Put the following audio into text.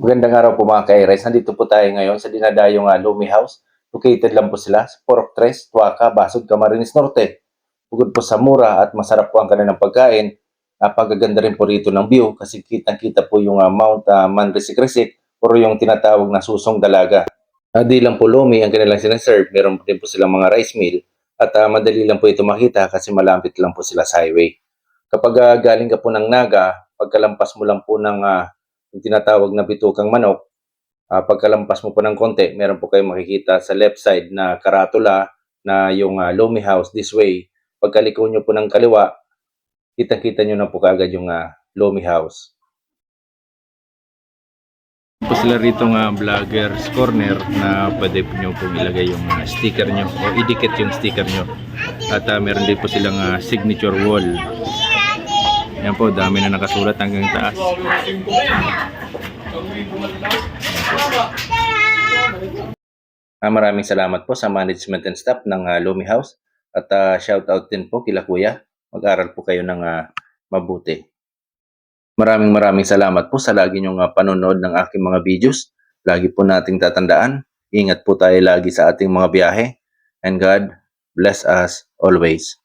Magandang araw po mga ka-Aries. Nandito po tayo ngayon sa dinadayong uh, Lumi House. Located lang po sila sa Porok Tres, Tuaca, Basod, Camarines Norte. Bukod po sa mura at masarap po ang kanilang pagkain, napakaganda rin po rito ng view kasi kitang-kita po yung uh, Mount uh, Manrisik-Risik o yung tinatawag na susong dalaga. Uh, di lang po Lumi ang kanilang sinaserve, meron din po silang mga rice meal at uh, madali lang po ito makita kasi malapit lang po sila sa highway. Kapag uh, galing ka po ng Naga, pagkalampas mo lang po ng uh, yung tinatawag na bitukang manok, uh, pagkalampas mo po ng konti, meron po kayong makikita sa left side na karatula na yung uh, Lomi House this way. Pagkaliko nyo po ng kaliwa, kitang-kita nyo na po kagad yung uh, Lomi House. Po sila rito nga vloggers corner na pwede po nyo pong ilagay yung uh, sticker nyo o idikit yung sticker nyo. At uh, meron din po silang uh, signature wall. Yan po, dami na nakasulat hanggang taas. Ah, maraming salamat po sa management and staff ng uh, Lumi House. At uh, shout out din po kila Kuya. Mag-aral po kayo ng uh, mabuti. Maraming maraming salamat po sa lagi niyong uh, panonood ng aking mga videos. Lagi po nating tatandaan. Ingat po tayo lagi sa ating mga biyahe. And God bless us always.